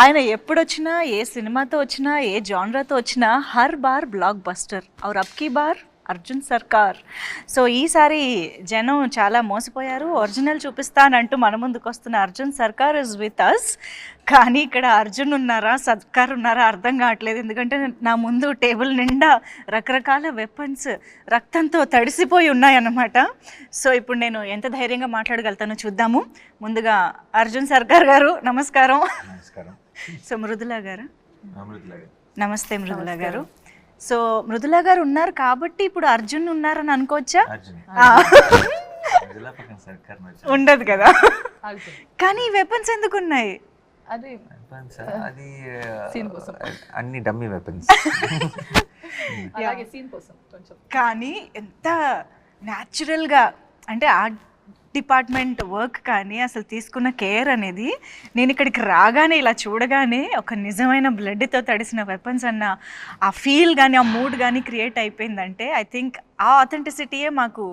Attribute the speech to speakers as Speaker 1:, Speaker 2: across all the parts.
Speaker 1: ఆయన ఎప్పుడొచ్చినా ఏ సినిమాతో వచ్చినా ఏ జాన్రాతో వచ్చినా హర్ బార్ బ్లాక్ బస్టర్. ఔర్ అబ్కి బార్? అర్జున్ సర్కార్. సో ఈసారి జనం చాలా మోసపోయారు. ఒరిజినల్ చూపిస్తానంటూ మన ముందుకు వస్తున్న అర్జున్ సర్కార్ ఇస్ విత్ అస్ కానీ ఇక్కడ అర్జున్ ఉన్నారా సర్కార్ ఉన్నారా అర్థం కావట్లేదు. ఎందుకంటే నా ముందు టేబుల్ నిండా రకరకాల వెపన్స్ రక్తంతో తడిసిపోయి ఉన్నాయన్నమాట. సో ఇప్పుడు నేను ఎంత ధైర్యంగా మాట్లాడగలుగుతానో చూద్దాము. ముందుగా అర్జున్ సర్కార్ గారు నమస్కారం.
Speaker 2: నమస్కారం.
Speaker 1: సో మృదులా గారు? నమస్తే మృదులా గారు. సో మృదులా గారు ఉన్నారు కాబట్టి ఇప్పుడు అర్జున్ ఉన్నారని అనుకోవచ్చా? ఉండదు కదా. కానీ వెపన్స్ ఎందుకు ఉన్నాయి?
Speaker 2: అన్ని డమ్మీ వెపన్స్
Speaker 3: అలాగే సీన్ కోసం కొంచెం.
Speaker 1: కానీ ఎంత న్యాచురల్గా అంటే డిపార్ట్మెంట్ వర్క్ కానీ అసలు తీసుకున్న కేర్ అనేది నేను ఇక్కడికి రాగానే ఇలా చూడగానే ఒక నిజమైన బ్లడ్తో తడిసిన వెపన్స్ అన్న ఆ ఫీల్ కానీ ఆ మూడ్ కానీ క్రియేట్ అయిపోయిందంటే ఐ థింక్ ఆ ఆథెంటిసిటీయే మాకు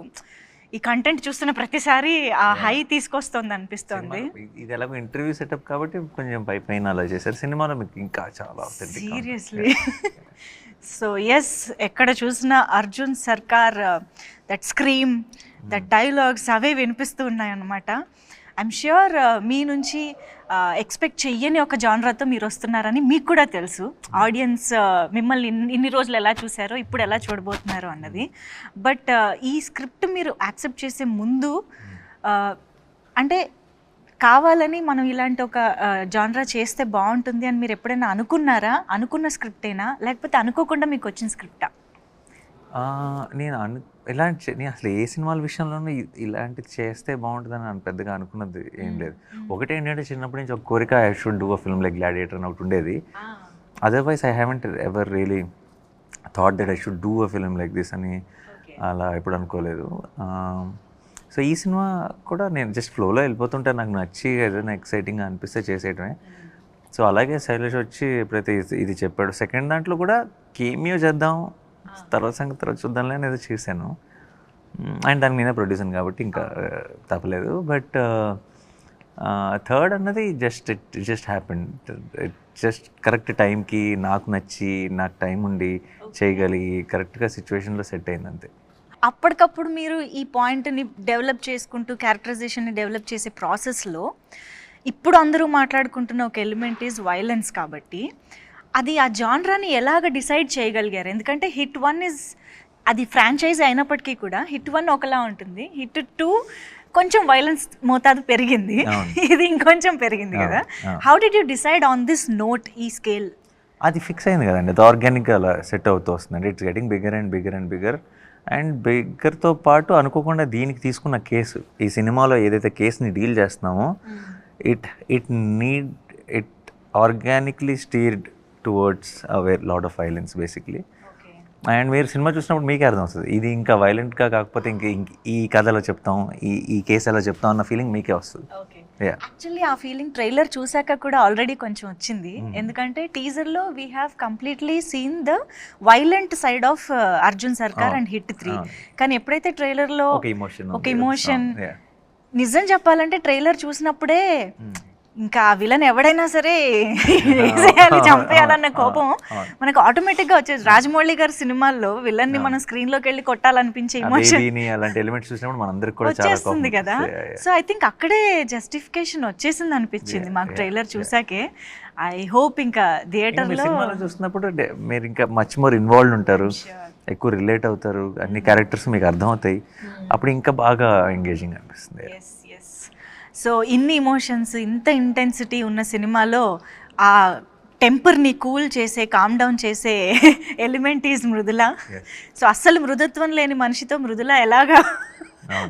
Speaker 1: ఈ కంటెంట్ చూస్తున్న ప్రతిసారి ఆ హై తీసుకొస్తుంది అనిపిస్తుంది.
Speaker 2: ఇది ఎలాగో ఇంటర్వ్యూ సెటప్ కాబట్టి కొంచెం పై పైన అలా చేశారు. సినిమాలో మీకు ఇంకా చాలా.
Speaker 1: సీరియస్లీ సో ఎస్ ఎక్కడ చూసినా Arjun Sarkar that scream that dialogues అవే వినిపిస్తూ ఉన్నాయన్నమాట. ఐఎమ్ ష్యూర్ మీ నుంచి ఎక్స్పెక్ట్ చెయ్యని ఒక జానరాతో మీరు వస్తున్నారని మీకు కూడా తెలుసు. ఆడియన్స్ మిమ్మల్ని ఇన్ని- రోజులు ఎలా చూసారో ఇప్పుడు ఎలా చూడబోతున్నారో అన్నది. బట్ ఈ స్క్రిప్ట్ మీరు యాక్సెప్ట్ చేసే ముందు uh, అంటే కావాలని మనం ఇలాంటి ఒక జానరా చేస్తే బాగుంటుంది అని మీరు ఎప్పుడైనా అనుకున్నారా? అనుకున్న స్క్రిప్టేనా? లేకపోతే అనుకోకుండా మీకు వచ్చిన స్క్రిప్టా?
Speaker 2: నేను అను ఇలాంటి నేను అసలు ఏ సినిమాల విషయంలోనూ ఇలాంటిది చేస్తే బాగుంటుందని నేను పెద్దగా అనుకున్నది ఏం లేదు. ఒకటి ఏంటంటే చిన్నప్పటి నుంచి ఒక కోరిక I should do a film like Gladiator అని ఒకటి ఉండేది. Otherwise I haven't ever really thought that I should do a film like this అని అలా ఎప్పుడు అనుకోలేదు. సో ఈ సినిమా కూడా నేను జస్ట్ ఫ్లోలో వెళ్ళిపోతుంటే నాకు నచ్చి ఏదైనా ఎక్సైటింగ్గా అనిపిస్తే చేసేయటమే. సో అలాగే శైలేష్ వచ్చి ఎప్పుడైతే ఇది- ఇది చెప్పాడు. సెకండ్ దాంట్లో కూడా కేమియో చేద్దాం తర్వాత సంగతి తర్వాత చూద్దాంలే అనేది చేశాను. అండ్ దానికి నేనే ప్రొడ్యూసర్ కాబట్టి ఇంకా తప్పలేదు. బట్ థర్డ్ అన్నది just it just happen just correct టైంకి నాకు నచ్చి నాకు టైం ఉండి చేయగలిగి కరెక్ట్గా సిచ్యువేషన్లో సెట్ అయింది అంతే.
Speaker 1: అప్పటికప్పుడు మీరు ఈ పాయింట్ని డెవలప్ చేసుకుంటూ క్యారెక్టరైజేషన్ని డెవలప్ చేసే ప్రాసెస్లో ఇప్పుడు అందరూ మాట్లాడుకుంటున్న ఒక ఎలిమెంట్ ఈజ్ వైలెన్స్ కాబట్టి అది ఆ జాన్రాని ఎలాగ డిసైడ్ చేయగలిగారు? ఎందుకంటే హిట్ వన్ ఇస్ అది ఫ్రాంచైజ్ అయినప్పటికీ కూడా హిట్ వన్ ఒకలా ఉంటుంది. హిట్ టూ కొంచెం వైలెన్స్ మోతాదు పెరిగింది. ఇది ఇంకొంచెం పెరిగింది కదా. How did you decide on this note ఈ స్కేల్
Speaker 2: అది ఫిక్స్ అయింది కదండి. అది ఆర్గానిక్గా అలా సెట్ అవుతూ వస్తుంది it's getting bigger and bigger and bigger and బిగ్గర్తో పాటు అనుకోకుండా దీనికి తీసుకున్న కేసు ఈ సినిమాలో ఏదైతే కేసుని డీల్ చేస్తున్నామో it it need it organically steered towards away lot of violence basically and మీరు సినిమా చూసినప్పుడు మీకే అర్థం వస్తుంది ఇది ఇంకా వైలెంట్గా కాకపోతే ఇంక ఈ కథలో చెప్తాం ఈ ఈ కేసు ఎలా చెప్తాం అన్న ఫీలింగ్ మీకే వస్తుంది.
Speaker 1: యాక్చువల్లీ ఆ ఫీలింగ్ ట్రైలర్ చూసాక కూడా ఆల్రెడీ కొంచెం వచ్చింది. ఎందుకంటే టీజర్లో we have completely seen the violent side of Arjun Sarkar and hit three. కానీ ఎప్పుడైతే ట్రైలర్లో
Speaker 2: ఒక ఎమోషన్
Speaker 1: నిజం చెప్పాలంటే ట్రైలర్ చూసినప్పుడే ఇంకా ఆ విలన్ ఎవడైనా సరే వేసేయాలి చంపేయాలన్న కోపం. మనకు ఆటోమేటిక్గా వచ్చేది. రాజమౌళి గారి సినిమాల్లో విలన్ని మనం స్క్రీన్లోకి వెళ్ళి కొట్టాలనిపించే
Speaker 2: అలాంటి ఎలిమెంట్స్ చూసినప్పుడు మనందరికి కూడా
Speaker 1: వచ్చేస్తుంది కదా. సో ఐ థింక్ అక్కడే జస్టిఫికేషన్ వచ్చేసింది అనిపించింది మాకు ట్రైలర్. చూసాకే. ఐ హోప్ ఇంకా థియేటర్లో
Speaker 2: సినిమాలో చూస్తున్నప్పుడు డే- మీరు ఇంకా మచ్ మోర్ ఇన్వాల్వ్ ఉంటారు. ఎక్కువ రిలేట్ అవుతారు. అన్ని క్యారెక్టర్స్ మీకు అర్థమవుతాయి. అప్పుడు ఇంకా బాగా ఎంగేజింగ్ అనిపిస్తుంది.
Speaker 1: సో ఇన్ని ఇమోషన్స్ ఇంత ఇంటెన్సిటీ ఉన్న సినిమాలో ఆ టెంపర్ని కూల్ చేసే కామ్ డౌన్ చేసే ఎలిమెంట్ ఈజ్ మృదుల. సో అస్సలు మృదుత్వం లేని మనిషితో మృదుల ఎలాగా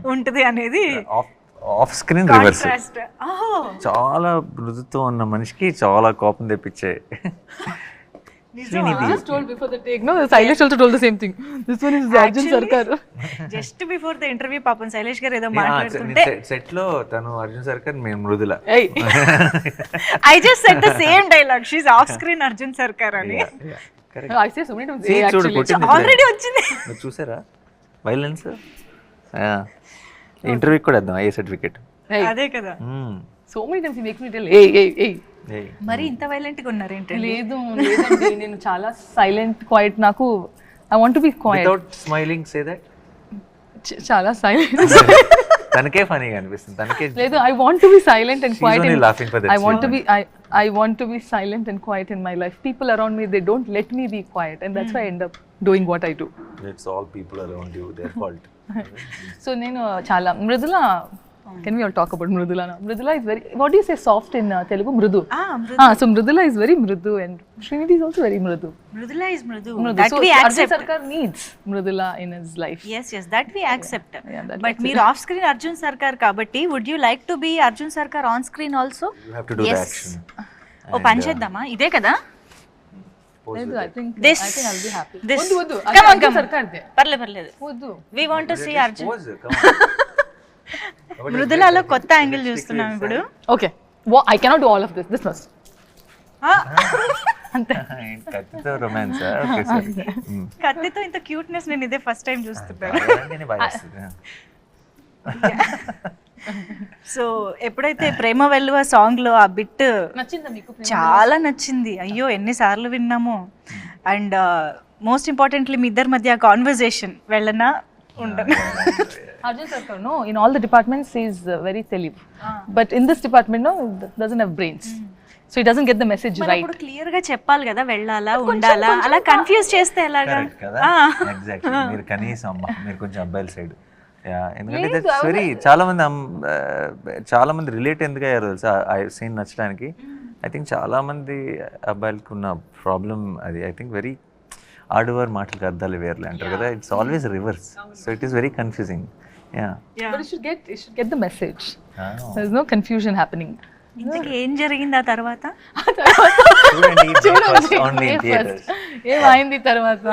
Speaker 1: ఉంటుంది అనేది
Speaker 2: ఆఫ్ స్క్రీన్ రివర్స్ చాలా మృదుత్వం ఉన్న మనిషికి చాలా కోపం తెప్పించే
Speaker 3: just told before the take no Silesh also told the same thing this one is Arjun Sarkar
Speaker 1: just before the interview పాపం శైలేష్ గారు ఏదో మాట్లాడుతుంటే
Speaker 2: సెట్లో తను అర్జున్ సర్కర్ మేము Mridula
Speaker 1: I just set the same dialogue she's off screen Arjun Sarkar అని
Speaker 3: I say so many times hey
Speaker 2: చూడు
Speaker 3: actually
Speaker 2: కొట్టింది
Speaker 1: ఆల్రెడీ వచ్చింది
Speaker 2: మీరు చూసారా వైలెన్స్ ఇంటర్వ్యూ కూడా వేద్దాం ఏ సర్టిఫికేట్
Speaker 3: hey
Speaker 1: అదే కదా
Speaker 3: so many times he makes me tell hey hey Hey.
Speaker 1: మరి ఇంత వైలెంట్గా ఉన్నారు ఏంటండి?
Speaker 3: లేదు లేదండి. నేను చాలా సైలెంట్ క్వైట్ నాకు I want be quiet
Speaker 2: without smiling say that
Speaker 3: చాలా సైలెంట్
Speaker 2: తనకే ఫనీగా అనిపిస్తుంది. తనకే
Speaker 3: లేదు I want to be silent and
Speaker 2: She's
Speaker 3: క్వైట్
Speaker 2: only laughing for that
Speaker 3: I want to be I I want to be silent and quiet in my life people around me they don't let me be quiet and that's why end up doing what I do
Speaker 2: it's all people around you their fault
Speaker 3: so నేను చాలా Mridula can we all talk about Mridula Mridula is very what you say soft in Telugu మృదు so Mridula is very మృదు and Srinidhi is also very మృదు
Speaker 1: Mridula is మృదు
Speaker 3: మృదు so
Speaker 1: we
Speaker 3: Arjun
Speaker 1: accept
Speaker 3: Sarkar needs Mridula in his life
Speaker 1: yes yes that we accept
Speaker 3: Yeah, that
Speaker 1: but మీరు off screen Arjun Sarkar కాబట్టి would you like to be Arjun Sarkar on screen also
Speaker 2: you have to do the
Speaker 1: Yes.
Speaker 2: Action
Speaker 1: ఓ పని చేద్దామా? ఇదే కదా?
Speaker 3: లేదు I think
Speaker 1: This-
Speaker 3: I think I'll be happy
Speaker 1: this-
Speaker 3: వద్దు వద్దు.
Speaker 1: Come on,
Speaker 3: Arjun
Speaker 1: come on.
Speaker 3: Sarkar they.
Speaker 1: పర్లేదు పర్లేదు.
Speaker 3: వద్దు.
Speaker 1: We want to see Arjun మృదులలో కొత్త యాంగిల్ చూస్తున్నాం ఇప్పుడు.
Speaker 3: Okay I cannot do all of this this must
Speaker 1: ఆ,
Speaker 3: అంతే.
Speaker 2: కత్తితో రొమాన్స్ ఓకే సార్
Speaker 1: కత్తితో ఇంత క్యూట్నెస్ నేను ఇదే ఫస్ట్ టైం చూస్తున్నాను సో ఎప్పుడైతే ప్రేమ వెల్లువ సాంగ్లో ఆ బిట్
Speaker 3: నచ్చిందా మీకు?
Speaker 1: చాలా నచ్చింది. అయ్యో ఎన్నిసార్లు విన్నాము. అండ్ మోస్ట్ ఇంపార్టెంట్లీ మీ ఇద్దరి మధ్య కాన్వర్జేషన్ వెళ్ళనా? ఉండనా?
Speaker 3: Arjun Sarkar no in all the departments is very తెలివ్ but in this department no doesn't have brains so it doesn't get the message right
Speaker 1: ఇప్పుడు క్లియర్గా చెప్పాలి కదా వెళ్ళాలా ఉండాలా? అలా కన్ఫ్యూజ్ చేస్తే ఎలాగా?
Speaker 2: కరెక్ట్ కదా?
Speaker 1: ఆ.
Speaker 2: ఎగ్జాక్ట్లీ మీరు కనీసం అమ్మ మీరు కొంచెం అబ్బాయిల సైడ్. ఎందుకంటే దట్స్ వెరీ చాలా మంది అమ్- ఆ, చాలా మంది రిలేట్ ఎందుకు అయ్యారు తెలుసా? ఆ సీన్ నచ్చడానికి. ఐ థింక్ చాలా మంది అబ్బాయిలకు ఉన్న ప్రాబ్లం అది. ఐ థింక్ వెరీ ఆడవారు మాటలకు అర్థాలు వేర్లే అంటారు కదా? It's always reverse so it is very confusing
Speaker 3: but it should get it should get the message there is no confusion happening
Speaker 1: ఇంతకీ ఏం జరిగింది ఆ తర్వాత?
Speaker 3: ఏమైంది తర్వాత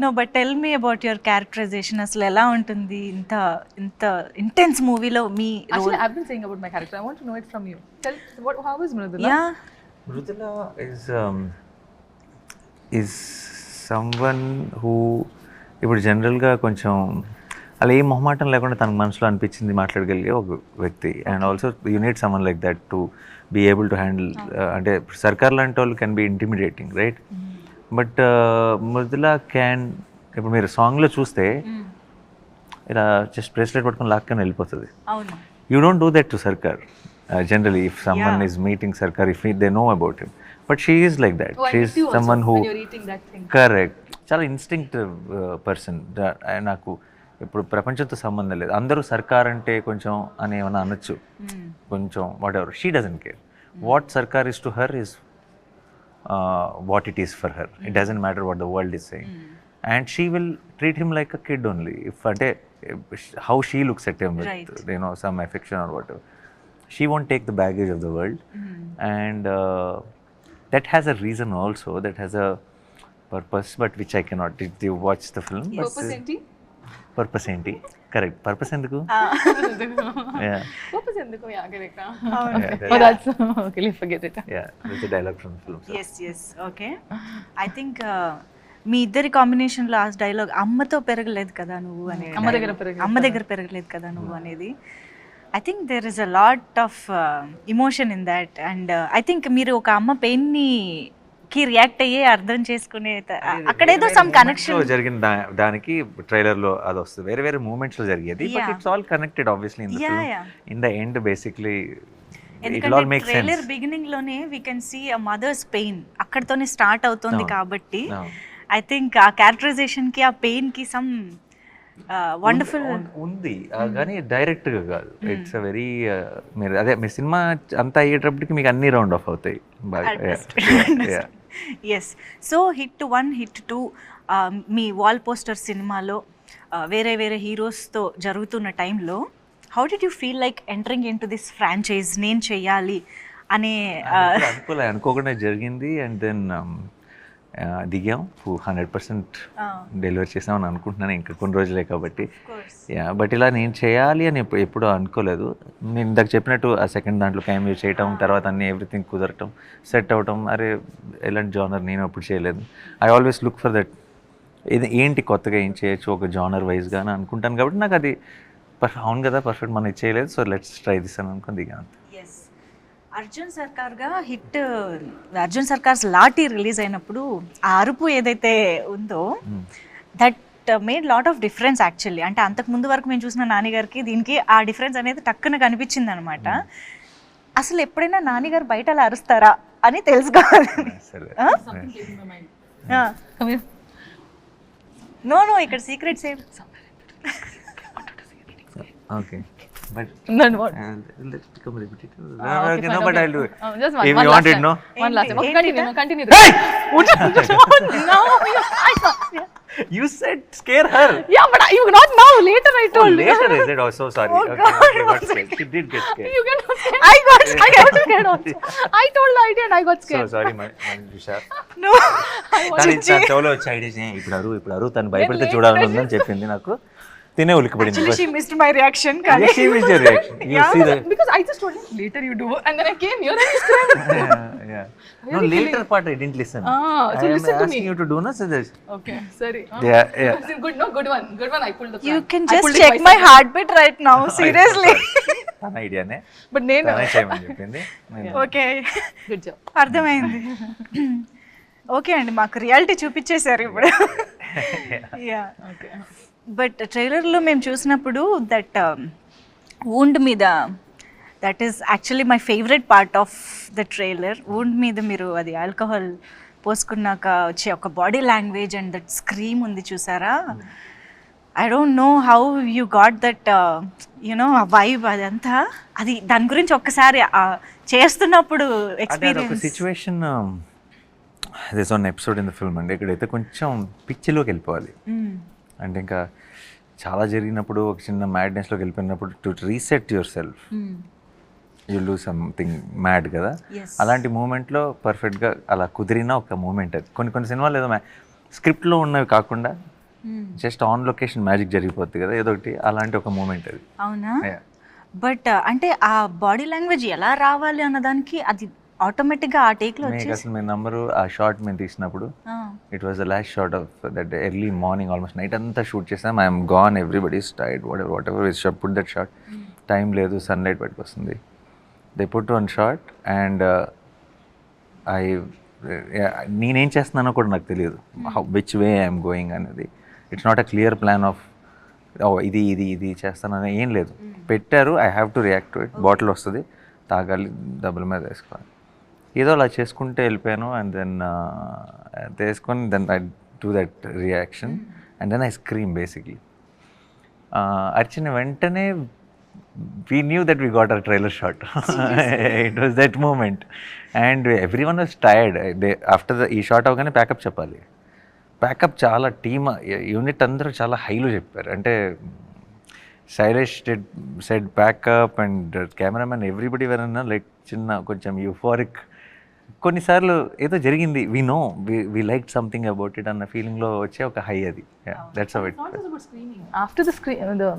Speaker 1: no but tell me about your characterization అసలు ఎలా ఉంటుంది ఇంత ఇంత ఇంటెన్స్ మూవీలో మీ
Speaker 3: Actually, I've been saying about my character. I want to know it from you. Tell what, how is Mridula?
Speaker 1: Yeah
Speaker 2: Mrudula is um, is someone who ఇప్పుడు జనరల్గా కొంచెం అలా ఏ మొహమాటం లేకుండా తనకు మనసులో అనిపించింది మాట్లాడగలిగే ఒక వ్యక్తి and also unit someone like that to be able to handle అంటే సర్కార్ లాంటి వాళ్ళు can be intimidating right but Mridula can ఇప్పుడు మీరు సాంగ్లో చూస్తే ఇలా జస్ట్ బ్రేస్లెట్ పట్టుకొని లాక్కొని వెళ్ళిపోతుంది. Uh, meeting Sarkar, if he, they know about him. But she is like that.
Speaker 3: Oh, I
Speaker 2: She's
Speaker 3: meet you also
Speaker 2: someone who.
Speaker 3: when you're eating that thing.
Speaker 2: Correct చాలా instinctive person నాకు ఇప్పుడు ప్రపంచంతో సంబంధం లేదు. అందరూ సర్కార్ అంటే కొంచెం అని ఏమైనా అనొచ్చు. కొంచెం whatever she doesn't care what Sarkar is to her is what it is for her it doesn't matter what the world is saying and she will treat him like a kid only if అంటే how she looks at him. With you know some affection or what she won't take the baggage of the world and that has a reason also. That has a purpose but which i cannot did you watch the uh,
Speaker 3: ఏంటి?
Speaker 2: Correct purpose ఎందుకు?
Speaker 1: Yes okay I think మీ ఇద్దరి కాంబినేషన్లో ఆ dialogue అమ్మతో పెరగలేదు కదా నువ్వు అనే
Speaker 3: అమ్మ దగ్గర
Speaker 1: అమ్మ దగ్గర పెరగలేదు కదా నువ్వు అనేది. I think there is a lot of emotion in that and I think మీరు ఒక అమ్మ పెయిన్ని కి రియాక్ట్ అయ్యే అర్థం చేసుకునే అక్కడేదో సమ్ కనెక్షన్
Speaker 2: జరిగిన దానికి ట్రైలర్లో అది వస్తుంది. వేరే వేరే మూమెంట్స్లో జరిగేది but. It's all connected obviously in the. In the end basically
Speaker 1: ఎందుకంటే trailer బిగినింగ్లోనే we can see a mother's pain అక్కడతోనే start అవుతుంది. కాబట్టి. ఐ థింక్ ఆ క్యారెక్టరైజేషన్కి ఆ పెయిన్కి సమ్ వండర్ఫుల్
Speaker 2: ఉంది ఆ, కానీ డైరెక్ట్గా కాదు. ఇట్స్ అ వెరీ మీరు అదే మీ సినిమా అంతా అయ్యేటప్పటికి మీకు అన్ని రౌండ్ ఆఫ్ అవుతాయి.
Speaker 1: Yes so hit one hit two మీ వాల్ పోస్టర్ సినిమాలో వేరే వేరే హీరోస్తో జరుగుతున్న టైంలో how did you feel like entering into this franchise నేను చెయ్యాలి అనే uh,
Speaker 2: అనుకోలే అనుకోకుండా జరిగింది. అండ్ దెన్ దిగాం. హండ్రెడ్ పర్సెంట్ డెలివరీ చేసామని అనుకుంటున్నాను. ఇంకా కొన్ని రోజులే కాబట్టి. యా బట్ ఇలా నేను చేయాలి అని ఎప్పుడు అనుకోలేదు. నేను ఇందాక చెప్పినట్టు ఆ సెకండ్ దాంట్లో క్యామియో చేయటం తర్వాత అన్ని ఎవ్రీథింగ్ కుదరటం సెట్ అవటం అరే ఎలాంటి జానర్ నేను ఎప్పుడు చేయలేదు. I always look for that ఇది ఏంటి కొత్తగా ఏం చేయొచ్చు ఒక జానర్ వైజ్గా అని అనుకుంటాను కాబట్టి నాకు అది పర్ఫెక్ట్ అవును కదా పర్ఫెక్ట్ మనం చేయలేదు. సో లెట్స్ ట్రై దిస్ అని అనుకుని దిగాను
Speaker 1: ఎస్ అర్జున్ సర్కార్గా హిట్ అర్జున్ సర్కార్స్ లాఠీ రిలీజ్ అయినప్పుడు ఆ అరుపు ఏదైతే ఉందో that made lot of difference actually అంటే అంతకు ముందు వరకు మేము చూసిన నాన్నగారికి దీనికి ఆ డిఫరెన్స్ అనేది టక్కున కనిపించింది అనమాట అసలు ఎప్పుడైనా నాన్నగారు బయట అలా అరుస్తారా అని తెలుసుకోవాలి. నో నో ఇక్కడ సీక్రెట్స్ ఏం
Speaker 2: okay but
Speaker 3: Then what?
Speaker 2: let's become repetitive.
Speaker 3: Ah, okay,
Speaker 2: okay,
Speaker 3: fine,
Speaker 2: no, but
Speaker 3: okay.
Speaker 2: I'll do it.
Speaker 3: Oh, just one-
Speaker 2: if
Speaker 3: one
Speaker 2: you
Speaker 3: last
Speaker 2: want it,
Speaker 3: time.
Speaker 2: no?
Speaker 3: One last time. Okay, continue,
Speaker 1: ఇట?
Speaker 3: continue.
Speaker 2: Hey!
Speaker 3: no,
Speaker 2: You said scare her.
Speaker 3: yeah, but I- you not now. Later, I
Speaker 2: Oh,
Speaker 3: told.
Speaker 2: later is it? Oh, so sorry.
Speaker 1: Oh,
Speaker 2: okay,
Speaker 1: God,
Speaker 2: okay, got scared. She did get scared.
Speaker 3: You get scared.
Speaker 1: I got
Speaker 3: I got scared also. I told the idea and I got
Speaker 2: So
Speaker 3: scared.
Speaker 2: sorry, my Manjusha.
Speaker 1: No
Speaker 3: I was
Speaker 2: తను తన చెవులో వచ్చి idea ఇప్పుడు అరు ఇప్పుడు అరు తను భయపడితే
Speaker 3: late
Speaker 2: చూడాలని ఉందని చెప్పింది నాకు తినే ఉలికిపడింది
Speaker 1: షీ మిస్డ్ మై రియాక్షన్ కానీ
Speaker 2: Yes, she missed your reaction. You
Speaker 1: Yeah.
Speaker 2: see the
Speaker 3: because I just told him later you do and then I came here and he scared.
Speaker 2: yeah, yeah. No,
Speaker 3: Really feeling-
Speaker 2: part I didn't listen.
Speaker 3: Ah, so listen to me.
Speaker 2: you to do no so this.
Speaker 3: okay, sorry. Uh,
Speaker 2: Yeah, yeah.
Speaker 3: it's Good, no, good one. Good one. I pulled the
Speaker 1: you
Speaker 3: prank.
Speaker 1: Can
Speaker 3: I
Speaker 1: just
Speaker 3: pulled it
Speaker 1: check my
Speaker 3: myself.
Speaker 1: Heartbeat right now seriously
Speaker 2: తన ఐడియానే
Speaker 3: But నేను
Speaker 2: తనే చేయమని చెప్పింది నేను-
Speaker 1: okay
Speaker 3: good job.
Speaker 1: అర్థమైంది okay అండి మాకు రియాలిటీ చూపించేశారు ఇప్పుడు యా
Speaker 3: Okay.
Speaker 1: బట్ ట్రైలర్లో మేము చూసినప్పుడు దట్ వూండ్ మీద that is actually my favourite part of the trailer wound మీద మీరు అది ఆల్కహాల్ పోసుకున్నాక వచ్చే ఒక body language and that scream ఉంది చూసారా? I don't know how you got that you know ఆ వైబ్ అదంతా. అది దాని గురించి ఒక్కసారి చేస్తున్నప్పుడు experience
Speaker 2: situation this one episode in the film అండి. ఇక్కడైతే కొంచెం పిచ్చిలోకి వెళ్ళిపోవాలి. అంటే ఇంకా చాలా జరిగినప్పుడు ఒక చిన్న మ్యాడ్నెస్లోకి వెళ్ళిపోయినప్పుడు to reset yourself you do something mad కదా. అలాంటి మూమెంట్లో పర్ఫెక్ట్గా అలా కుదిరిన ఒక మూమెంట్ అది కొన్ని కొన్ని సినిమాలు ఏదో స్క్రిప్ట్లో ఉన్నవి కాకుండా జస్ట్ ఆన్ లొకేషన్ మ్యాజిక్ జరిగిపోద్ది కదా? ఏదో ఒకటి అలాంటి ఒక మూమెంట్ అది.
Speaker 1: అవునా. బట్ అంటే ఆ బాడీ లాంగ్వేజ్ ఎలా రావాలి అన్నదానికి అది ఆటోమేటిక్గా ఆ
Speaker 2: మీకు
Speaker 1: వచ్చేసి
Speaker 2: అసలు మీ నంబరు ఆ షార్ట్ మేము తీసినప్పుడు it was the last shot of that early morning almost night అంతా షూట్ చేసాం I'm gone everybody's Tide whatever whatever is put that shot time లేదు సన్లైట్ బయటకు వస్తుంది they put one shot and I నేనేం చేస్తున్నానో కూడా నాకు తెలియదు. విచ్ వే ఐఎమ్ గోయింగ్ అనేది. It's not a clear plan of ఓ ఇది ఇది ఇది చేస్తానని ఏం లేదు. పెట్టారు I have to react to it bottle వస్తుంది తాగాలి డబ్బుల మీద వేసుకోవాలి. ఏదో అలా చేసుకుంటే వెళ్ళిపోయాను. అండ్ దెన్ తీసుకొని then I do that reaction and then I scream basically అర్చిన వెంటనే we knew that we got a trailer shot it was that moment and everyone was tired they after the ఈ shot అవగానే pack up చెప్పాలి. Pack up చాలా team unit అందరూ చాలా హైలో చెప్పారు. అంటే Shailesh dead said pack up and cameraman everybody వెరన్నా like చిన్న కొంచెం యూఫోరిక్ కొన్నిసార్లు ఏదో జరిగింది we know we like something about it అన్న ఫీలింగ్లో వచ్చే ఒక హై అది that's
Speaker 3: just about screaming. After the screen, the,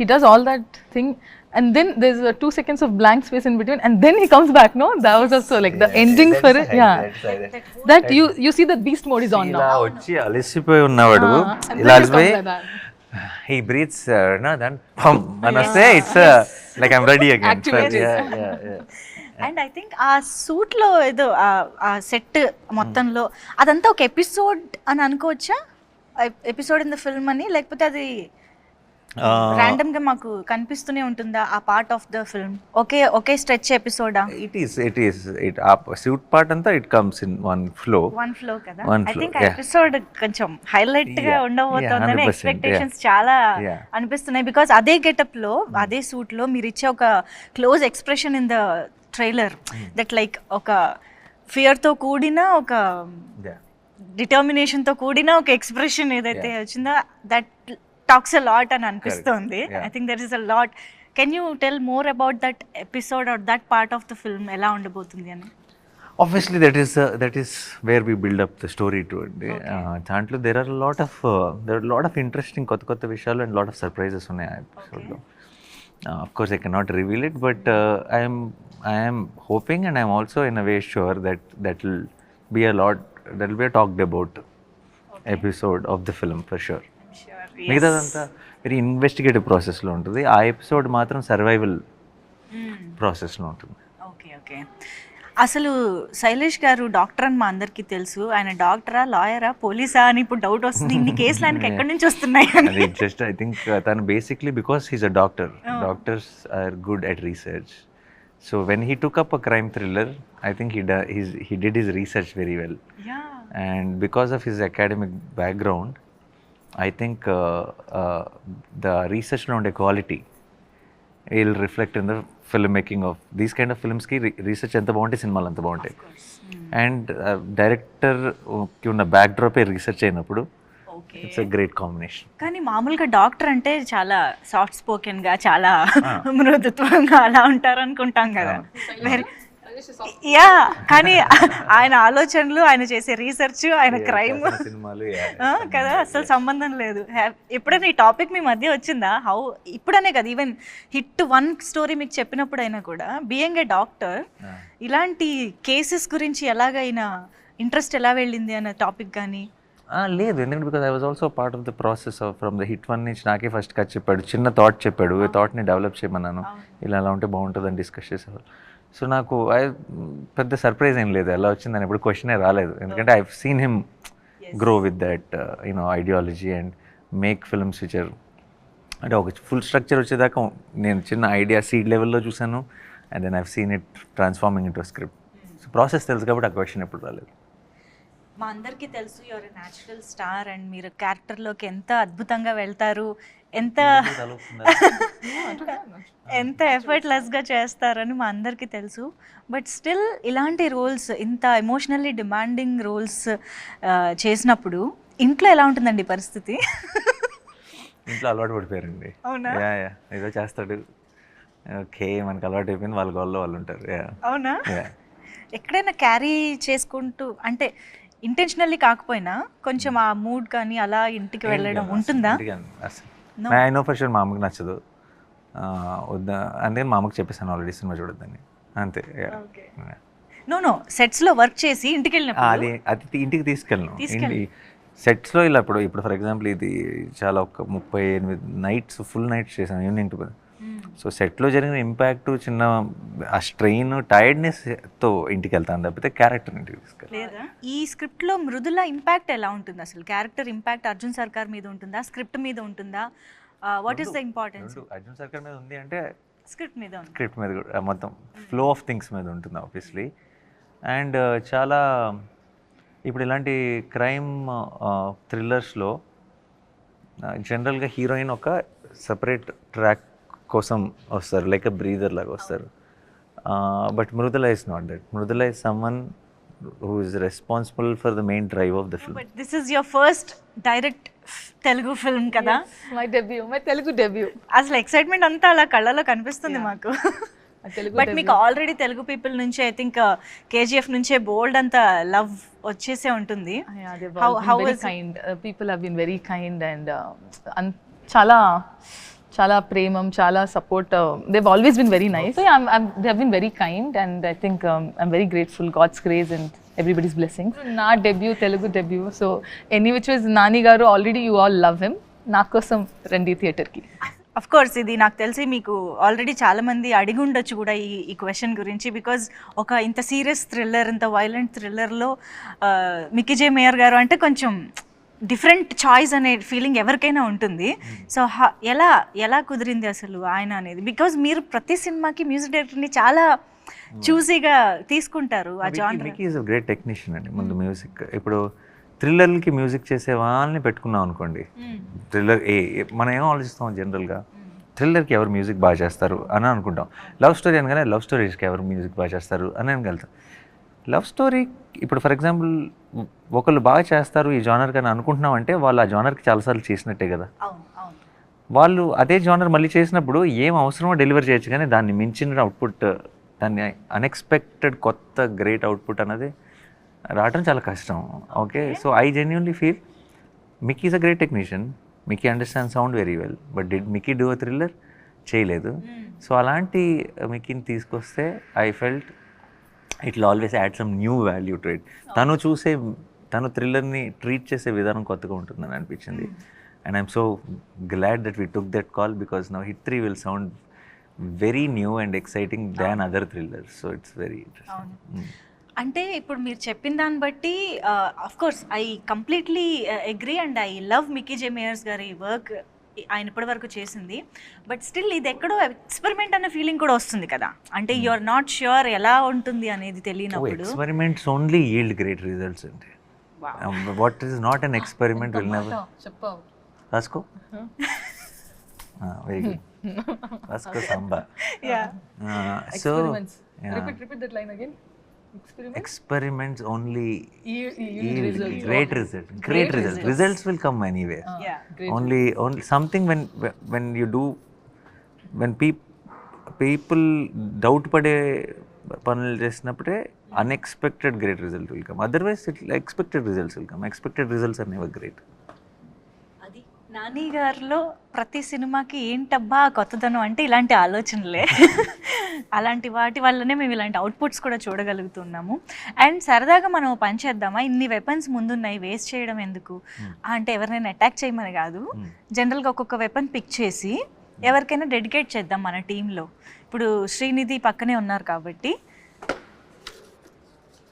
Speaker 3: he does all that thing, and then there's uh, two seconds of blank space in between, and then he comes back. No, that was also like the ending for it. Yeah, that you you see that beast mode is on
Speaker 2: ఇలా
Speaker 3: now.
Speaker 2: వచ్చి అలసిపోయి ఉన్నవాడు
Speaker 3: Ah, and
Speaker 2: ఇలా
Speaker 3: then it
Speaker 2: అలసిపోయి
Speaker 3: comes like that.
Speaker 2: He breathes దాని పమ్ అని వస్తే it's like I'm ready again
Speaker 3: Activated.
Speaker 1: And I think ఆ సూట్లో ఏదో ఆ- సెట్ మొత్తంలో అదంతా ఒక ఎపిసోడ్ అని అనుకోవచ్చా? ఎపిసోడ్ ఇన్ ద ఫిల్మ్ అని? లేకపోతే అది ర్యాండమ్గా మాకు కనిపిస్తూనే ఉంటుందా ఆ పార్ట్ ఆఫ్ ద ఫిల్మ్ ఒకే ఒకే stretch ఎపిసోడా
Speaker 2: it is it is it ఆ సూట్ పార్ట్ అంతా it comes in one flow
Speaker 1: one flow కదా?
Speaker 2: One
Speaker 1: I
Speaker 2: flow,
Speaker 1: think. Episode కొంచెం
Speaker 2: హైలైట్గా
Speaker 1: ఉండబోతోందని
Speaker 2: yeah, 100%,
Speaker 1: ఎక్స్పెక్టేషన్స్ చాలా. అనిపిస్తున్నాయి. బికాస్ అదే గెటప్లో అదే సూట్లో మీరు ఇచ్చే ఒక close expression in the trailer that like ఒక ఫియర్తో కూడిన ఒక డిటర్మినేషన్తో కూడిన ఒక ఎక్స్ప్రెషన్ ఏదైతే. వచ్చిందో దట్ టాక్స్ అ లాట్ అని అనిపిస్తుంది. I think there is a lot can you tell more about that episode or that part of the film ఎలా ఉండబోతుంది అని?
Speaker 2: Obviously that is that is where we build up the story to అండి దాంట్లో there are lot of there are lot of interesting కొత్త కొత్త విషయాలు and lot of surprises ఉన్నాయి ఆ ఎపిసోడ్లో of course I cannot reveal it but I'm I'm hoping and I'm also in a way sure that that will be a lot that will be talked about episode of the film for sure మిగతాదంతా very investigative ప్రాసెస్లో ఉంటుంది. ఆ episode మాత్రం survival ప్రాసెస్లో ఉంటుంది.
Speaker 1: Okay okay okay అసలు శైలేష్ గారు doctor అని మా అందరికీ తెలుసు. ఆయన డాక్టరా లాయరా పోలీసా అని ఇప్పుడు డౌట్ వస్తుంది. ఇన్ని కేసులు ఆయనకి ఎక్కడి నుంచి వస్తున్నాయి
Speaker 2: అది జస్ట్ ఐ థింక్ తను basically because he's a doctor doctors are good at research so when he took up a crime thriller I think he he's he did his research very well
Speaker 1: yeah
Speaker 2: and because of his academic background i think uh, uh, the research around equality will reflect in the filmmaking of these kind of films కి research ఎంత బాగుంటాయి సినిమాలు అంత బాగుంటాయి. And డైరెక్టర్కి ఉన్న backdrop research అయినప్పుడు it's great combination
Speaker 1: కానీ మామూలుగా డాక్టర్ అంటే చాలా సాఫ్ట్ స్పోకెన్గా చాలా మృదుత్వంగా అలా ఉంటారు అనుకుంటాం కదా వెరీ యా కానీ ఆయన ఆలోచనలు ఆయన చేసే రీసెర్చ్ ఆయన క్రైమ్
Speaker 2: సినిమాలు
Speaker 1: కదా అసలు సంబంధం లేదు. హ్యా- ఎప్పుడైనా ఈ టాపిక్ మీ మధ్య వచ్చిందా? హౌ ఇప్పుడనే కదా ఈవెన్ హిట్ వన్ స్టోరీ మీకు చెప్పినప్పుడైనా కూడా బియింగ్ ఏ డాక్టర్ ఇలాంటి కేసెస్ గురించి ఎలాగైనా ఇంట్రెస్ట్ ఎలా వెళ్ళింది అన్న టాపిక్ కానీ
Speaker 2: లేదు ఎందుకంటే because I was also part of the process of from the HIT one నుంచి నాకే ఫస్ట్ కట్ చెప్పాడు చిన్న థాట్ చెప్పాడు ఈ థాట్ని డెవలప్ చేయమన్నాను. ఇలా అలా ఉంటే బాగుంటుందని డిస్కస్ చేసేవాళ్ళు. సో నాకు ఐ పెద్ద సర్ప్రైజ్ ఏం లేదు. ఎలా వచ్చిందని ఎప్పుడు క్వశ్చనే రాలేదు. ఎందుకంటే I seen him grow with that you know ideology and make films or అంటే ఒక ఫుల్ స్ట్రక్చర్ వచ్చేదాకా నేను చిన్న ఐడియా సీడ్ లెవెల్లో చూసాను and then I've seen it transforming into script so process తెలుసు కాబట్టి ఆ క్వశ్చన్ ఎప్పుడు రాలేదు.
Speaker 1: మా అందరికీ తెలుసు యువర్ న్యాచురల్ స్టార్ అండ్ మీరు క్యారెక్టర్లోకి ఎంత అద్భుతంగా వెళ్తారు. ఎంత ఎంత ఎఫర్ట్లెస్గా చేస్తారని మా అందరికీ తెలుసు. బట్ స్టిల్ ఇలాంటి రోల్స్ ఇంత ఎమోషనల్లీ డిమాండింగ్ రోల్స్ చేసినప్పుడు ఇంట్లో ఎలా ఉంటుందండి పరిస్థితి?
Speaker 2: ఇంట్లో అలవాటు పడిపోయారండి.
Speaker 1: అవునా?
Speaker 2: Yeah yeah. ఏదో చేస్తాడు. ఓకే మనకు అలవాటు అయిపోయింది. వాళ్ళ గోల్లో వాళ్ళు ఉంటారు. యా.
Speaker 1: అవునా? ఎక్కడైనా క్యారీ చేసుకుంటూ అంటే ఇంటెన్షనల్లీ కాకపోయినా కొంచెం ఆ మూడ్ కానీ అలా ఇంటికి వెళ్ళడం ఉంటుందా? No.
Speaker 2: I know for sure మా అమ్మకి నచ్చదు. వద్దా అందుకని మా అమ్మకి చెప్పేసాను ఆల్రెడీ సినిమా చూడొద్దని అంతే.
Speaker 1: నో నో సెట్స్లో వర్క్ చేసి ఇంటికి వెళ్ళినప్పుడు
Speaker 2: అది అది ఇంటికి తీసుకెళ్ళను. ఇంటి సెట్స్లో ఇలా ఇప్పుడు ఇప్పుడు ఫర్ ఎగ్జాంపుల్ ఇది చాలా ఒక ముప్పై ఎనిమిది నైట్స్ ఫుల్ నైట్స్ చేశాను. ఈవినింగ్ టు సో సెట్లో జరిగిన ఇంపాక్ట్ చిన్న ఆ స్ట్రెయిన్ టైర్డ్నెస్తో ఇంటికి వెళ్తాను తప్పితే క్యారెక్టర్ ఇంటికి తీసుకెళ్ళి
Speaker 1: ఈ స్క్రిప్ట్లో మృదుల ఇంపాక్ట్ ఎలా ఉంటుంది అసలు? క్యారెక్టర్ ఇంపాక్ట్ అర్జున్ సర్కార్ మీద ఉంటుందా? స్క్రిప్ట్ మీద ఉంటుందా? What is the importance
Speaker 2: Arjun Sarkar మీద ఉంది అంటే
Speaker 1: స్క్రిప్ట్ మీద
Speaker 2: స్క్రిప్ట్ మీద కూడా మొత్తం ఫ్లో ఆఫ్ థింగ్స్ మీద ఉంటుంది ఆబ్వియస్లీ అండ్ చాలా ఇప్పుడు ఇలాంటి క్రైమ్ థ్రిల్లర్స్లో జనరల్గా హీరోయిన్ ఒక సపరేట్ ట్రాక్ కోసం వస్తారు లైక్ బ్రీదర్ లాగా వస్తారు. But Mridula is not that Mridula is someone who is responsible for the main drive of the film
Speaker 1: but this is your first direct Telugu film కదా?
Speaker 3: My debut, my Telugu debut.
Speaker 1: అసలు excitement అంతా అలా కళ్ళలో కనిపిస్తుంది మాకు. But మీకు already Telugu people నుంచి I think KGF నుంచే బోల్డ్ అంత లవ్ వచ్చేసే ఉంటుంది.
Speaker 3: Yeah, they've
Speaker 1: How-
Speaker 3: all been
Speaker 1: how
Speaker 3: very
Speaker 1: was it?
Speaker 3: kind. చాలా ప్రేమం చాలా support they've always been very nice they've been very kind and I think I'm very grateful God's grace and everybody's blessing నా debut Telugu debut so any which was Nani garu already you all love him నా కోసం రండి థియేటర్కి
Speaker 1: course ఇది నాకు తెలిసి మీకు already చాలామంది అడిగి ఉండొచ్చు కూడా ఈ ఈ క్వశ్చన్ గురించి బికాజ్ ఒక ఇంత సీరియస్ థ్రిల్లర్ ఇంత వైలెంట్ థ్రిల్లర్లో మికిజే మేయర్ గారు అంటే కొంచెం డిఫరెంట్ చాయిస్ అనే ఫీలింగ్ ఎవరికైనా ఉంటుంది. సో ఎలా ఎలా కుదిరింది అసలు ఆయన అనేది? బికాజ్ మీరు ప్రతి సినిమాకి మ్యూజిక్ డైరెక్టర్ని చాలా చూసీగా తీసుకుంటారు ఆ జాన్
Speaker 2: ఈజ్ గ్రేట్ టెక్నీషియన్ అండి ముందు మ్యూజిక్. ఇప్పుడు థ్రిల్లర్కి మ్యూజిక్ చేసే వాళ్ళని పెట్టుకున్నాం అనుకోండి. థ్రిల్లర్ ఏ ఏ- మనం ఏం ఆలోచిస్తాం జనరల్గా? థ్రిల్లర్కి ఎవరు మ్యూజిక్ బాగా చేస్తారు అని అనుకుంటాం. లవ్ స్టోరీ అనగానే లవ్ స్టోరీస్కి ఎవరు మ్యూజిక్ బాగా చేస్తారు అని అనగలుగుతాం లవ్ స్టోరీ ఇప్పుడు ఫర్ ఎగ్జాంపుల్ ఒకళ్ళు బాగా చేస్తారు ఈ జానర్ కానీ అనుకుంటున్నాం అంటే వాళ్ళు ఆ జానర్కి చాలాసార్లు చేసినట్టే కదా. వాళ్ళు అదే జానర్ మళ్ళీ చేసినప్పుడు ఏం అవసరమో డెలివర్ చేయొచ్చు కానీ దాన్ని మించిన అవుట్పుట్ దాన్ని అన్ఎక్స్పెక్టెడ్ కొత్త గ్రేట్ అవుట్పుట్ అన్నది రావడం చాలా కష్టం. Okay so I genuinely feel Mickey is a great technician Mickey understand sound very well but did Mickey do a thriller చేయలేదు. సో అలాంటి మికీని తీసుకొస్తే I felt it always add some new value to it తను చూసే తను థ్రిల్లర్ని treat చేసే విధానం కొత్తగా ఉంటుందని అనిపించింది. And I'm so glad that we took that call because now HIT three will sound very new and exciting than other thrillers so it's very. Interesting
Speaker 1: అంటే ఇప్పుడు మీరు చెప్పిన దాన్ని బట్టి of course I completely agree and I love Mickey J Meyers గారి work ఆయన ఇప్పటి వరకు చేసింది. బట్ స్టిల్ ఇది ఎక్కడో ఎక్స్పెరిమెంట్ అనే ఫీలింగ్ కూడా వస్తుంది కదా. అంటే యు ఆర్ నాట్ ష్యూర్ ఎలా ఉంటుంది అనేది తెలియనప్పుడు
Speaker 2: experiments only yield great results అండి. What is not an experiment will never
Speaker 3: చెప్పావు
Speaker 2: రాసుకో వెరీ గుడ్ రాసుకో Samba
Speaker 1: Yeah.
Speaker 2: So
Speaker 3: repeat that line again. Experiment.
Speaker 2: Experiments only
Speaker 3: Yield, yield results.
Speaker 2: great result great results results will come anywhere
Speaker 1: Yeah.
Speaker 3: Great.
Speaker 2: only only something when when you do when peop people doubt పడే పనులు చేసినప్పుడే unexpected great result will come otherwise it expected results will come expected results are never great
Speaker 1: అది నాని గారిలో ప్రతి సినిమాకి ఏంటబ్బా కొత్తదనం అంటే ఇలాంటి ఆలోచనలే అలాంటి వాటి వల్లనే మేము ఇలాంటి అవుట్పుట్స్ కూడా చూడగలుగుతున్నాము. అండ్ సరదాగా మనం పని చేద్దామా? ఇన్ని వెపన్స్ ముందున్నాయి వేస్ట్ చేయడం ఎందుకు? అంటే ఎవరినైనా అటాక్ చేయమని కాదు. జనరల్గా ఒక్కొక్క వెపన్ పిక్ చేసి ఎవరికైనా డెడికేట్ చేద్దాం మన టీంలో ఇప్పుడు శ్రీనిధి పక్కనే ఉన్నారు కాబట్టి.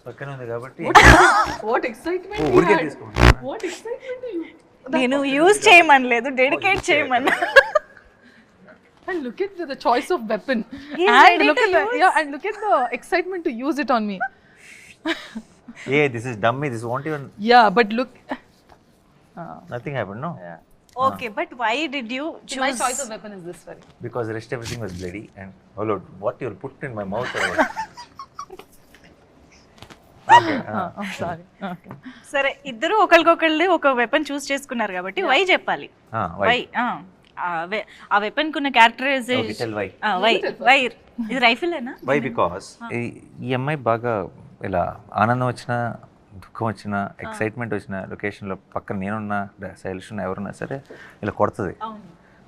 Speaker 2: పక్కన ఉంది కాబట్టి.
Speaker 1: నేను యూజ్ చేయమనలేదు డెడికేట్ చేయమన్నా.
Speaker 3: And look at the, the choice of weapon.
Speaker 1: He's
Speaker 3: and
Speaker 1: ready
Speaker 3: look
Speaker 1: to
Speaker 3: at the,
Speaker 1: use.
Speaker 3: yeah, and look at the excitement to use it on me.
Speaker 2: Hey this is dummy this won't even
Speaker 3: Yeah, but look. Uh,
Speaker 2: nothing happen no
Speaker 1: okay but why did you
Speaker 3: my choice of weapon is this very.
Speaker 2: because the rest everything was bloody and oh lord what you put in my mouth or what? okay, uh,
Speaker 3: Uh, I'm sorry. Okay.
Speaker 1: సరే ఇద్దరు ఒకరికొకళ్ళు ఒక weapon చూస్ చేసుకున్నారు కాబట్టి why చెప్పాలి
Speaker 2: ah, why?
Speaker 1: Why ఆ weapon కున్న characterization
Speaker 2: why.
Speaker 1: Why why ఇది రైఫిలేనా?
Speaker 2: వై బికాస్ ఈ అమ్మాయి బాగా ఇలా ఆనందం వచ్చినా దుఃఖం వచ్చినా ఎక్సైట్మెంట్ వచ్చిన లొకేషన్లో పక్కన నేనున్నా శైలిష్ ఉన్నా ఎవరున్నా సరే ఇలా కొడుతుంది.
Speaker 1: అవును.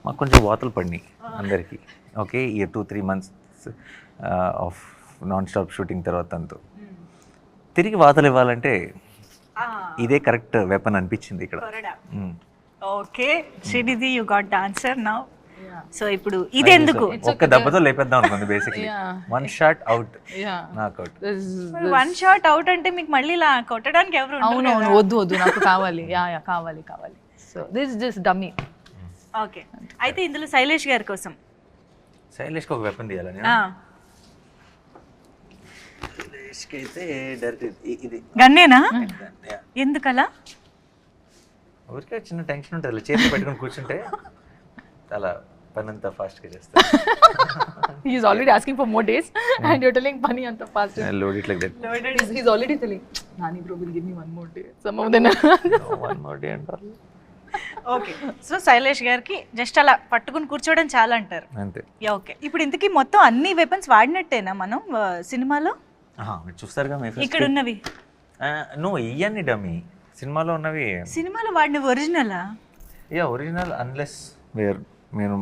Speaker 2: మాకు కొంచెం వాతలు పడినాయి అందరికీ. ఓకే ఈ two three months of non stop shooting తర్వాత అంతా. తిరిగి వాతలు ఇవ్వాలంటే ఇదే కరెక్ట్ వెపన్ అనిపించింది ఇక్కడ.
Speaker 1: Okay Srinidhi you got the answer now. So ఇప్పుడు ఇది ఎందుకు?
Speaker 2: ఒక్క దెబ్బతో లేపేద్దాం అనుకుంది basically. One shot out. Knock out
Speaker 1: one shot out అంటే మీకు మళ్ళీ ఇలా కొట్టడానికి ఎవరు
Speaker 3: అవును అవును వద్దు వద్దు నాకు కావాలి. యా యా కావాలి కావాలి. So this just dummy
Speaker 1: okay. అయితే ఇందులో శైలేష్ గారి కోసం.
Speaker 2: శైలేష్కి ఒక వెపన్
Speaker 1: ఆ,
Speaker 2: శైలేష్కి అయితే డైరెక్ట్ ఇది.
Speaker 1: గన్నేనా? ఎందుకలా?
Speaker 2: ఊరికే చిన్న టెన్షన్ ఉంటుంది చేతి పెట్టుకొని కూర్చుంటే అలా పని అంతా ఫాస్ట్గా చేస్తాను
Speaker 3: he's already asking for more days and you're telling పని అంత fast
Speaker 2: load it like that
Speaker 3: he's, he's already telling nani bro will give me one more day. Some of them.
Speaker 2: One more day and
Speaker 1: okay so Shailesh గారికి just అలా పట్టుకుని కూర్చోవడం చాలా అంటారు.
Speaker 2: అంతే.
Speaker 1: Yeah okay ఇప్పుడు ఇంతకీ మొత్తం అన్ని వెపన్స్ వాడినట్టేనా మనం సినిమాలో?
Speaker 2: మీరు చూస్తారుగా మీ
Speaker 1: ఇక్కడ ఉన్నవి
Speaker 2: నువ్వు ఇవన్నీ డమ్మీ. సినిమాలో ఉన్నవి.
Speaker 1: సినిమాలో వాడినవి ఒరిజినలా?
Speaker 2: యా ఒరిజినల్ అన్లెస్ వేర్ మీరు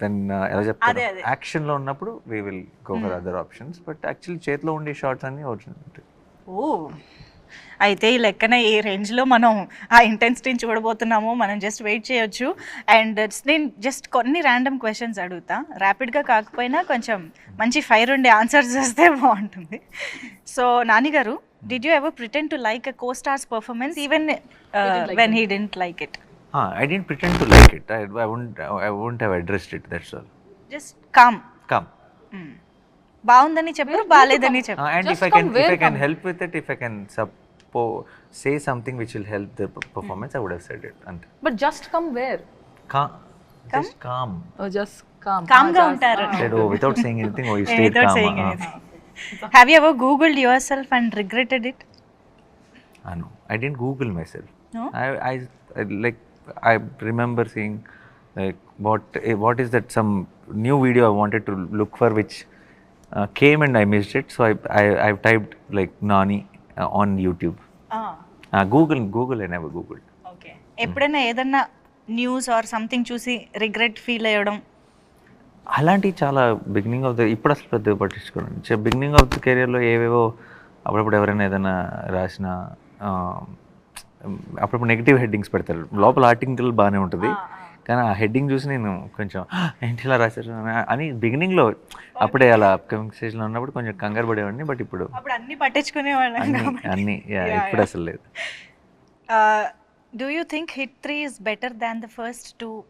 Speaker 2: దెన్ ఎలా చెప్తారు
Speaker 1: అదే, అదే.
Speaker 2: యాక్షన్లో ఉన్నప్పుడు we will go for other options but actually చేతిలో ఉండే షార్ట్స్ అన్ని ఒరిజినల్ ఉంటాయి
Speaker 1: ఓ అయితే ఈ లెక్కన ఏ రేంజ్లో మనం ఆ ఇంటెన్సిటీని చూడబోతున్నామో. మనం జస్ట్ వెయిట్ చేయొచ్చు. అండ్ నేను జస్ట్ కొన్ని ర్యాండమ్ క్వశ్చన్స్ అడుగుతా. ర్యాపిడ్గా కాకపోయినా కొంచెం మంచి ఫైర్ ఉండే ఆన్సర్స్ చేస్తే బాగుంటుంది. సో నానిగారు did you ever pretend to like a co stars performance even when he didn't like it
Speaker 2: I didn't pretend to like it I I won't I won't have addressed it that's all
Speaker 1: just calm
Speaker 2: come
Speaker 1: బాగుందని చెప్పారు బాగాలేదని చెప్పారు
Speaker 2: and if
Speaker 3: Just
Speaker 2: I can
Speaker 3: come,
Speaker 2: if
Speaker 3: where
Speaker 2: I can
Speaker 3: come?
Speaker 2: help with it if I can suppo say something which will help the p- performance I would have said it and
Speaker 3: but just come where
Speaker 2: calm just calm
Speaker 3: oh just come
Speaker 1: కామ్గా ఉంటారు
Speaker 2: said oh without saying anything oh you stayed uh.
Speaker 1: Have you ever Googled yourself and regretted it?
Speaker 2: uh, no I didn't google myself
Speaker 1: No?
Speaker 2: I, I I like I remember seeing like what eh, what is that some new video I wanted to look for which uh, came and I missed it so I I I've typed like Nani uh, on YouTube uh, Google Google I never googled
Speaker 1: okay ఎప్పుడైనా ఏదన్నా news or something చూసి regret feel అయ్యడం
Speaker 2: అలాంటివి చాలా beginning of the ఇప్పుడు అసలు పెద్ద పట్టించుకోండి beginning of the కెరియర్లో ఏవేవో అప్పుడప్పుడు ఎవరైనా ఏదైనా రాసిన అప్పుడప్పుడు నెగిటివ్ హెడ్డింగ్స్ పెడతారు. లోపల ఆర్టికల్ బాగానే ఉంటుంది. కానీ ఆ హెడ్డింగ్ చూసి నేను కొంచెం ఏంటి ఇలా రాశారు? అని- బిగినింగ్లో అప్పుడే అలా అప్కమింగ్ స్టేజ్లో ఉన్నప్పుడు కొంచెం కంగారు పడేవాడిని. బట్ ఇప్పుడు
Speaker 1: అన్ని పట్టించుకునే వాళ్ళం
Speaker 2: అన్ని ఇప్పుడు అసలు లేదు.
Speaker 1: Do you think HIT three is better than the first two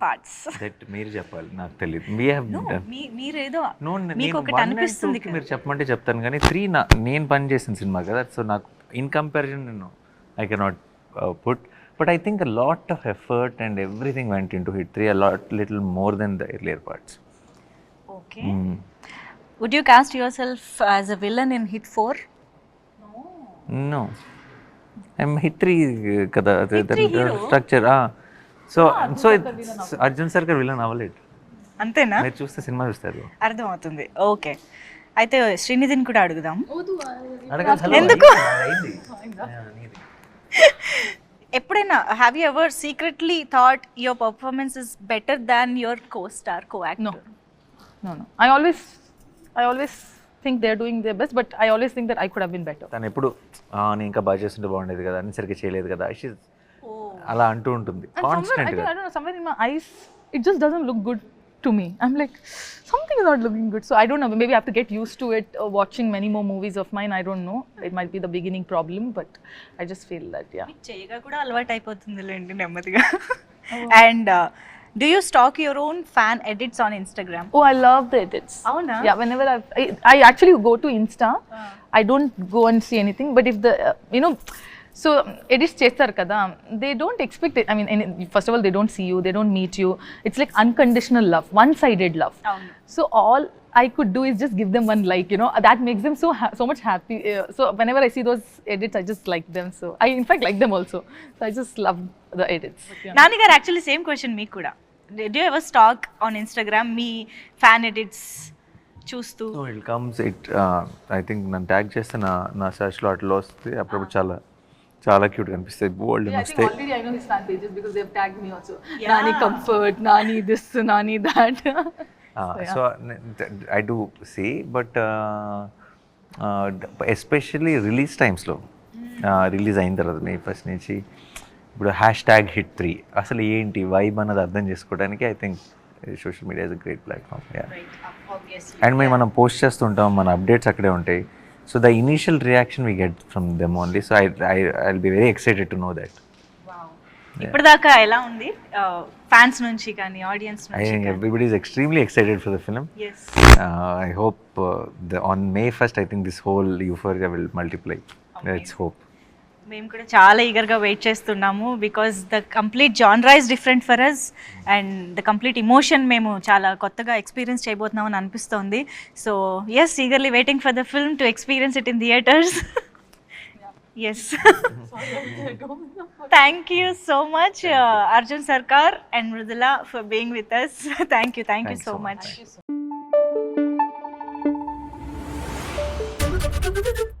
Speaker 1: parts
Speaker 2: that మీరు చెప్పాలి నాకు తెలియదు మీ
Speaker 1: మీరేదో మీకు ఒకటి అనిపిస్తుంది.
Speaker 2: మీరు చెప్పమంటే చెప్తాను కానీ త్రీ నా నేను పని చేసిన సినిమా కదా సో నాకు ఇన్ కంపారిజన్ నేను I cannot put but I think lot of effort and everything went into HIT three lot little more than the earlier parts
Speaker 1: okay. Would you cast yourself as a villain in HIT four
Speaker 2: no I'm HIT three కదా? Structure so so Arjun Sarkar villain అవ్వలేదు.
Speaker 1: అంతేనా?
Speaker 2: మీరు చూస్తే cinema చూస్తారు.
Speaker 1: అర్థమవుతుంది. Okay. అయితే శ్రీనిధిని కూడా అడుగుదాం. ఎందుకు? ఎప్పుడైనా have you ever secretly thought your performance is better than your co star co
Speaker 3: No. No, no. I always, I always think they're doing their best, but I always think that I could have been better.
Speaker 2: తను ఎప్పుడు "ఆ, నేను ఇంకా బాగా చేస్తుంటే బాగుండేది కదా అని సరిగ్గా చేయలేదు కదా అలా అంటూ ఉంటుంది
Speaker 3: And somewhere, I
Speaker 2: constant
Speaker 3: think,
Speaker 2: గా
Speaker 3: I don't know, somewhere in my eyes, it just doesn't look good to me. I'm like, something is not looking good. So I don't know, maybe I have to get used to it, uh, watching many more movies of mine. I don't know. It might be the beginning problem, but I just feel that, yeah.
Speaker 1: చేయగా కూడా అలవాటు అయిపోతుంది లేండి నెమ్మదిగా and do you stalk your own fan edits on Instagram
Speaker 3: Oh, I love the edits.
Speaker 1: అవునా?
Speaker 3: Yeah, whenever I've, I, I actually go to Insta. I don't go and see anything. But if the, uh, you know, so edits చేస్తారు కదా they don't expect it. I mean, any- first of all, they don't see you, they don't meet you. It's like unconditional love, one-sided love.
Speaker 1: అవును.
Speaker 3: So all I could do is just give them one like, you know, that makes them so so much happy. Uh, so whenever I see those edits, I just like them. So I in fact like them also. So I just love the edits. Yeah.
Speaker 1: నాన్నగారు actually same question మీకు కూడా do ever stalk on Instagram me fan edits చూస్తూ
Speaker 2: so it comes it I think నన్ను tag చేస్తే నా నా సెర్చ్లో అట్లా వస్తే అప్పుడప్పుడు చాలా చాలా క్యూట్ కనిపిస్తాయి. బోల్డ్ వస్తాయి.
Speaker 3: Nani comfort, Nani this, Nani that.
Speaker 2: So I do see but especially release టైమ్స్లో రిలీజ్ అయిన తర్వాత మే ఫస్ట్ నుంచి ఇప్పుడు హ్యాష్ ట్యాగ్ హిట్ త్రీ అసలు ఏంటి వైబ్ అన్నది అర్థం చేసుకోవడానికి I think social media is a great platform and మేము మనం పోస్ట్ చేస్తుంటాం మన అప్డేట్స్ అక్కడే ఉంటాయి. So the initial reaction we get from them only so I I I be very excited to know that
Speaker 1: ఇప్పటిదాకా ఎలా ఉంది? ఫ్యాన్స్ నుంచి కానీ ఆడియన్స్
Speaker 2: ఐ
Speaker 1: నుంచి
Speaker 2: think everybody is extremely excited for the film
Speaker 1: yes
Speaker 2: uh, I hope uh, the, on May 1st, I think this whole euphoria will multiply. Let's hope.
Speaker 1: మేము కూడా చాలా ఈగర్గా వెయిట్ చేస్తున్నాము because the complete genre is different for us and the complete emotion మేము చాలా కొత్తగా experience చేయబోతున్నాం అని అనిపిస్తోంది. So yes eagerly waiting for the film to experience it in theatres yes thank you so much Arjun Sarkar and Mridula for being with us thank you thank you so
Speaker 2: so
Speaker 1: much
Speaker 2: much.